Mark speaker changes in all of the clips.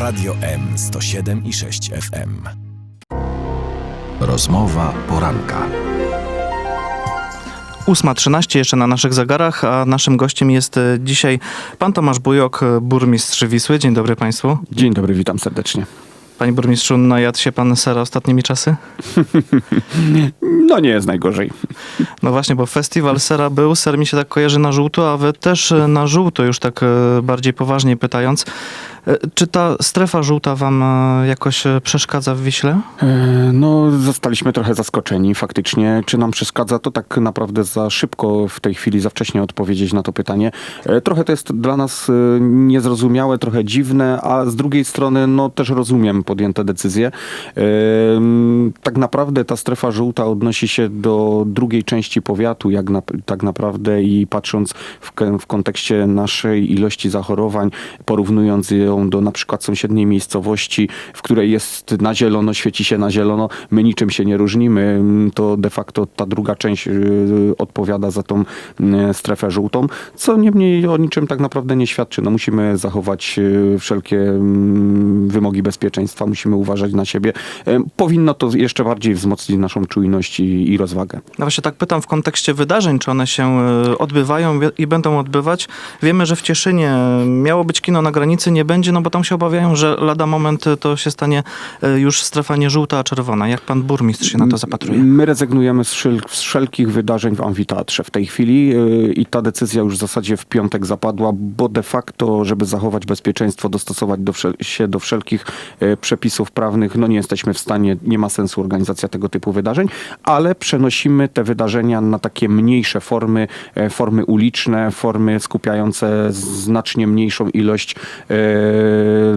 Speaker 1: Radio M 107 i 6 FM.
Speaker 2: Rozmowa poranka.
Speaker 3: 8.13 jeszcze na naszych zegarach, a naszym gościem jest e, dzisiaj pan Tomasz Bujok, e, burmistrz Wisły. Dzień dobry państwu.
Speaker 4: Dzień dobry, witam serdecznie.
Speaker 3: Panie burmistrzu, najadł się pan sera ostatnimi czasy?
Speaker 4: No nie jest najgorzej.
Speaker 3: No właśnie, bo festiwal sera był, ser mi się tak kojarzy na żółto, a wy też e, na żółto, już tak bardziej poważnie pytając. E, Czy ta strefa żółta wam e, jakoś e, przeszkadza w Wiśle?
Speaker 4: No, zostaliśmy trochę zaskoczeni faktycznie. Czy nam przeszkadza, to tak naprawdę za szybko w tej chwili, za wcześnie odpowiedzieć na to pytanie. Trochę to jest dla nas niezrozumiałe, trochę dziwne, a z drugiej strony, no też rozumiem podjęte decyzje. Tak naprawdę ta strefa żółta odnosi się do drugiej części powiatu, jak na, tak naprawdę i patrząc w, w kontekście naszej ilości zachorowań, porównując do na przykład sąsiedniej miejscowości, w której jest na zielono, świeci się na zielono, my niczym się nie różnimy, Mm, to de facto ta druga część y, odpowiada za tą y, strefę żółtą, co niemniej o niczym tak naprawdę nie świadczy. No musimy zachować y, wszelkie mm, wymogi bezpieczeństwa, musimy uważać na siebie. Powinno to jeszcze bardziej wzmocnić naszą czujność i, i rozwagę.
Speaker 3: No właśnie tak pytam w kontekście wydarzeń, czy one się odbywają i będą odbywać. Wiemy, że w Cieszynie miało być kino na granicy, nie będzie, no bo tam się obawiają, że lada moment e, to się stanie e, już strefa nie żółta, a czerwona. Jak pan burmistrz się na to zapatruje?
Speaker 4: My rezygnujemy z, wszel- z wszelkich wydarzeń w amfiteatrze w tej chwili yy, i ta decyzja już w zasadzie w piątek zapadła, bo de facto, żeby zachować bezpieczeństwo, dostosować do się do wszelkich yy, przepisów prawnych, no nie jesteśmy w stanie, nie ma sensu organizacja tego typu wydarzeń, ale przenosimy te wydarzenia na takie mniejsze formy, e, formy uliczne, formy skupiające znacznie mniejszą ilość e,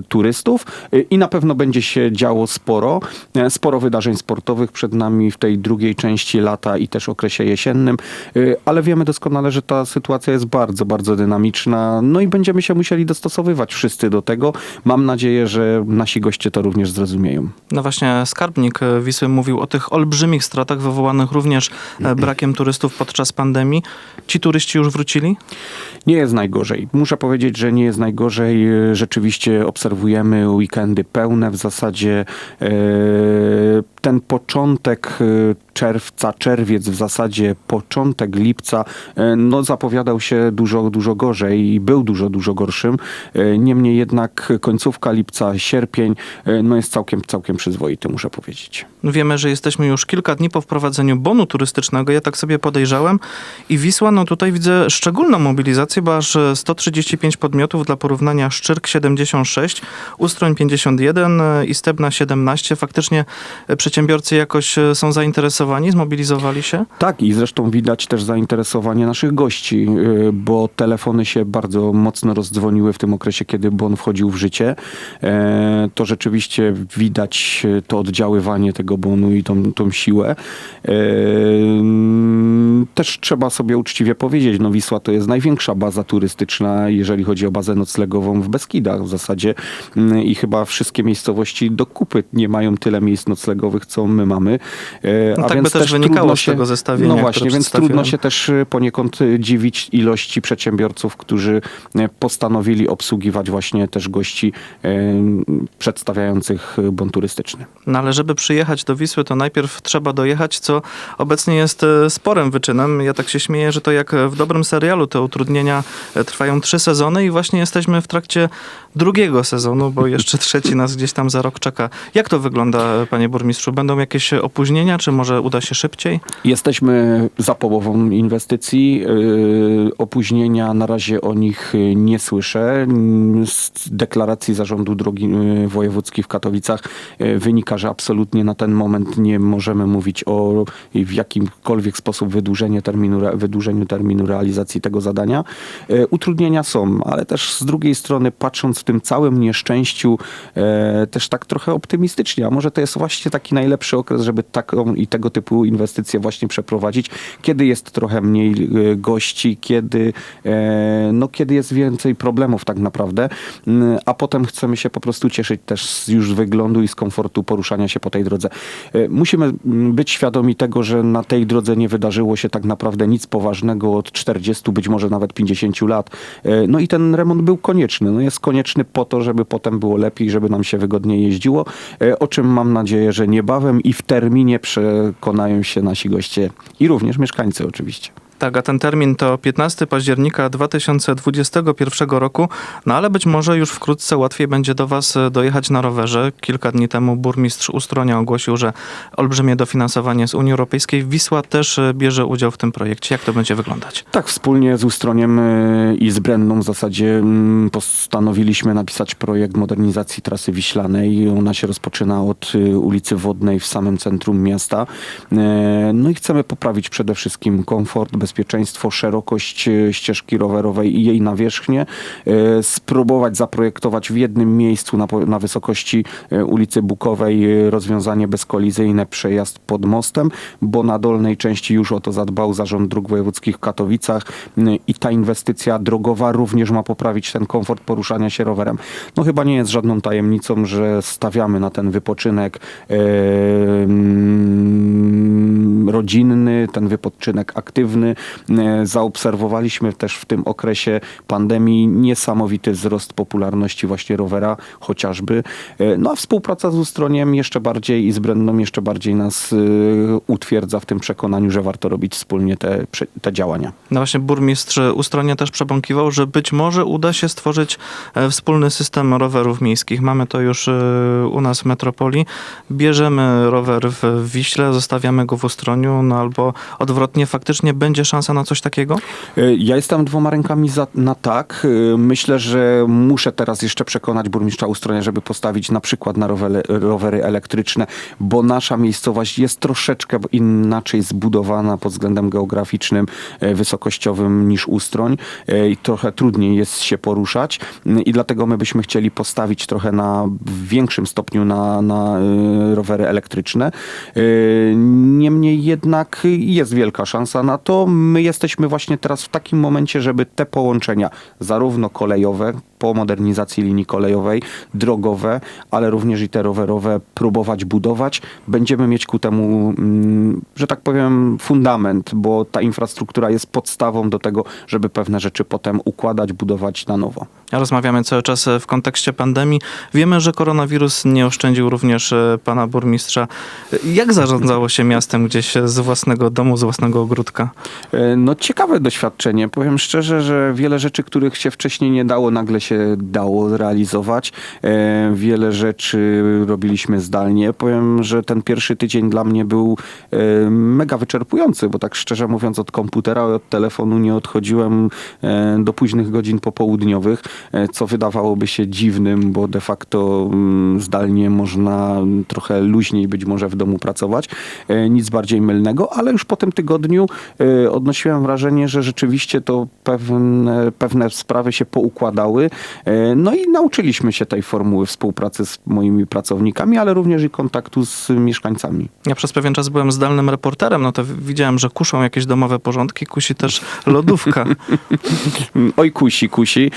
Speaker 4: turystów E, i na pewno będzie się działo sporo. E, Sporo wydarzeń sportowych przed nami w tej drugiej części lata i też okresie jesiennym, E, ale wiemy doskonale, że ta sytuacja jest bardzo, bardzo dynamiczna, no i będziemy się musieli dostosowywać wszyscy do tego. Mam nadzieję, że nasi goście to również zrozumieją.
Speaker 3: No właśnie skarbnik e, Wisły mówił o tych olbrzymich stratach wywołanych również e, brakiem turystów podczas pandemii. Ci turyści już wrócili?
Speaker 4: Nie jest najgorzej. Muszę powiedzieć, że nie jest najgorzej. E, Rzeczywiście obserwujemy weekendy pełne. W zasadzie e, ten początek e, czerwca, czerwiec, w zasadzie początek lipca, e, no zapowiadał się dużo, dużo gorzej i był dużo, dużo gorszym. E, Niemniej jednak końcówka lipca, sierpień, no jest całkiem, całkiem przyzwoity, muszę powiedzieć.
Speaker 3: Wiemy, że jesteśmy już kilka dni po wprowadzeniu bonu turystycznego. Ja tak sobie podejrzałem i Wisła, no tutaj widzę szczególną mobilizację, bo aż 135 podmiotów dla porównania Szczyrk 76, Ustroń 51 i Stebna 17. Faktycznie e, przedsiębiorcy jakoś e, są zainteresowani, zmobilizowali się?
Speaker 4: Tak, i zresztą widać też zainteresowanie naszych gości, y, bo telefony się bardzo mocno rozdzwoniły w tym okresie, kiedy bon wchodził w życie. E, To rzeczywiście widać e, to oddziaływanie tego bonu i tą, tą siłę. E, mm, Też trzeba sobie uczciwie powiedzieć, no Wisła to jest największa baza turystyczna, jeżeli chodzi o bazę noclegową w Beskidach w zasadzie mm, i chyba wszystkie miejscowości do kupy nie mają tyle miejsc noclegowych, co my mamy. E,
Speaker 3: No
Speaker 4: a
Speaker 3: tak by
Speaker 4: więc
Speaker 3: też wynikało
Speaker 4: trudno
Speaker 3: z tego zestawienia,
Speaker 4: No właśnie, więc trudno się też y, poniekąd y, dziwić ilości przedsiębiorców, którzy postanowili obsługiwać właśnie też gości przedstawiających bon turystyczny.
Speaker 3: No ale żeby przyjechać do Wisły, to najpierw trzeba dojechać, co obecnie jest e, sporym wyczynem. Ja tak się śmieję, że to jak w dobrym serialu, te utrudnienia e, trwają trzy sezony i właśnie jesteśmy w trakcie drugiego sezonu, bo jeszcze trzeci nas gdzieś tam za rok czeka. Jak to wygląda, e, panie burmistrzu? Będą jakieś opóźnienia, czy może uda się szybciej?
Speaker 4: Jesteśmy za połową inwestycji. y, Opóźnienia na razie o nich y, nie słyszę. Mm, Z deklaracji Zarządu Drogi Wojewódzkich w Katowicach wynika, że absolutnie na ten moment nie możemy mówić o w jakimkolwiek sposób wydłużeniu terminu, wydłużeniu terminu realizacji tego zadania. Utrudnienia są, ale też z drugiej strony patrząc w tym całym nieszczęściu e, też tak trochę optymistycznie, a może to jest właśnie taki najlepszy okres, żeby taką i tego typu inwestycje właśnie przeprowadzić, kiedy jest trochę mniej e, gości, kiedy, e, no, kiedy jest więcej problemów tak naprawdę, Mm, a potem chcemy się po prostu cieszyć też z już wyglądu i z komfortu poruszania się po tej drodze. E, Musimy mm, być świadomi tego, że na tej drodze nie wydarzyło się tak naprawdę nic poważnego od 40, być może nawet 50 lat. E, No i ten remont był konieczny. No jest konieczny po to, żeby potem było lepiej, żeby nam się wygodniej jeździło, o czym mam nadzieję, że niebawem i w terminie przekonają się nasi goście i również mieszkańcy oczywiście.
Speaker 3: Tak, a ten termin to 15 października 2021 roku, no ale być może już wkrótce łatwiej będzie do Was e, dojechać na rowerze. Kilka dni temu burmistrz Ustronia ogłosił, że olbrzymie dofinansowanie z Unii Europejskiej. Wisła też e, bierze udział w tym projekcie. Jak to będzie wyglądać?
Speaker 4: Tak, wspólnie z Ustroniem y, i z Brenną w zasadzie mm, postanowiliśmy napisać projekt modernizacji trasy Wiślanej. Ona się rozpoczyna od ulicy Wodnej w samym centrum miasta. E, No i chcemy poprawić przede wszystkim komfort, bezpieczeństwo, szerokość y, ścieżki rowerowej i jej nawierzchnię. E, Spróbować zaprojektować w jednym miejscu na, na wysokości e, ulicy Bukowej rozwiązanie bezkolizyjne, przejazd pod mostem, bo na dolnej części już o to zadbał Zarząd Dróg Wojewódzkich w Katowicach i ta inwestycja drogowa również ma poprawić ten komfort poruszania się rowerem. No chyba nie jest żadną tajemnicą, że stawiamy na ten wypoczynek e, rodzinny, ten wypoczynek aktywny. E, Zaobserwowaliśmy też w tym okresie pandemii niesamowity wzrost popularności właśnie rowera chociażby. E, No a współpraca z Ustroniem jeszcze bardziej i z Brenną jeszcze bardziej nas e, utwierdza w tym przekonaniu, że warto robić wspólnie te, te działania.
Speaker 3: No właśnie burmistrz Ustronia też przebąkiwał, że być może uda się stworzyć wspólny system rowerów miejskich. Mamy to już u nas w metropolii. Bierzemy rower w Wiśle, zostawiamy go w Ustroniu, no albo odwrotnie, faktycznie będzie szansa na coś takiego?
Speaker 4: E, Ja jestem dwoma rękami za, na tak. E, Myślę, że muszę teraz jeszcze przekonać burmistrza Ustronia, żeby postawić na przykład na rowery, rowery elektryczne, bo nasza miejscowość jest troszeczkę inaczej zbudowana pod względem geograficznym, e, wysokościowym niż Ustroń i trochę trudniej jest się poruszać i dlatego my byśmy chcieli postawić trochę na w większym stopniu na, na rowery elektryczne. Niemniej jednak jest wielka szansa na to. My jesteśmy właśnie teraz w takim momencie, żeby te połączenia, zarówno kolejowe, po modernizacji linii kolejowej, drogowe, ale również i te rowerowe, próbować budować. Będziemy mieć ku temu, mm, że tak powiem, fundament, bo ta infrastruktura jest podstawą do tego, żeby pewne rzeczy potem układać, budować na nowo.
Speaker 3: Rozmawiamy cały czas e, w kontekście pandemii. Wiemy, że koronawirus nie oszczędził również e, pana burmistrza. E, Jak zarządzało się miastem gdzieś z własnego domu, z własnego ogródka?
Speaker 4: E, No ciekawe doświadczenie. Powiem szczerze, że wiele rzeczy, których się wcześniej nie dało, nagle się dało realizować. E, Wiele rzeczy robiliśmy zdalnie. Powiem, że ten pierwszy tydzień dla mnie był e, mega wyczerpujący, bo tak szczerze mówiąc od komputera, od telefonu nie odchodziłem e, do późnych godzin popołudniowych, e, co wydawałoby się dziwnym, bo de facto mm, zdalnie można trochę luźniej być może w domu pracować. E, Nic bardziej mylnego, ale już po tym tygodniu e, odnosiłem wrażenie, że rzeczywiście to pewne, pewne sprawy się poukładały. E, No i nauczyliśmy się tej formuły współpracy z moimi pracownikami, ale również i kontaktu z mieszkańcami.
Speaker 3: Ja przez pewien czas byłem zdalnym reporterem, no to widziałem, że kuszą jakieś domowe porządki, kusi też lodówka.
Speaker 4: Oj, kusi, kusi.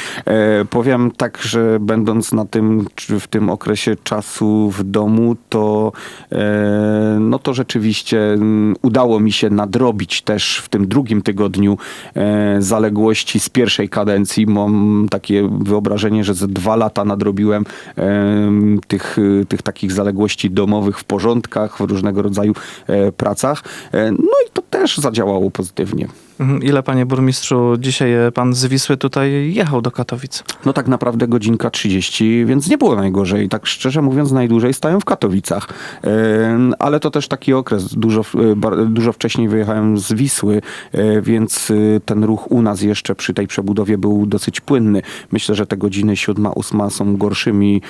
Speaker 4: Powiem tak, że będąc na tym, w tym okresie czasu w domu, to e, no to rzeczywiście mm, udało mi się nadrobić też w tym drugim tygodniu e, zaległości z pierwszej kadencji. Mam takie wyobrażenie, że ze dwa lata nadrobiłem tych, tych takich zaległości domowych w porządkach, w różnego rodzaju e, pracach. No i to też zadziałało pozytywnie.
Speaker 3: Mhm. Ile, panie burmistrzu, dzisiaj e, pan z Wisły tutaj jechał do Katowic?
Speaker 4: No tak naprawdę godzinka 30, więc nie było najgorzej. Tak szczerze mówiąc, najdłużej stałem w Katowicach. Ale to też taki okres. Dużo, e, dużo wcześniej wyjechałem z Wisły, e, więc ten ruch u nas jeszcze przy tej przebudowie był dosyć płynny. Myślę, że te godziny 7, 8 są gorszymi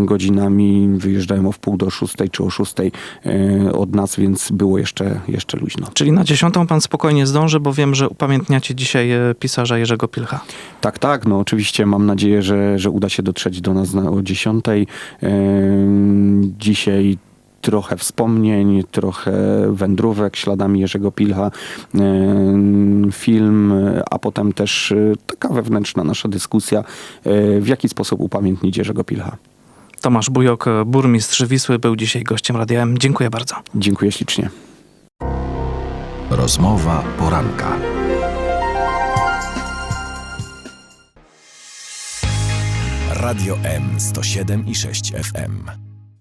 Speaker 4: godzinami. Wyjeżdżałem o wpół do 6 czy o 6 e, od nas, więc było jeszcze, jeszcze luźno.
Speaker 3: Czyli na dziesiątą pan spokojnie zdąży, bo wiem, że upamiętniacie dzisiaj e, pisarza Jerzego Pilcha.
Speaker 4: Tak, tak, no oczywiście mam nadzieję, że, że uda się dotrzeć do nas na, o 10. Em, Dzisiaj trochę wspomnień, trochę wędrówek śladami Jerzego Pilcha, film, a potem też e, taka wewnętrzna nasza dyskusja, e, w jaki sposób upamiętnić Jerzego Pilcha.
Speaker 3: Tomasz Bujok, burmistrz Wisły, był dzisiaj gościem Radia M. Dziękuję bardzo.
Speaker 4: Dziękuję ślicznie.
Speaker 1: Rozmowa poranka. Radio M 107 i 6 FM.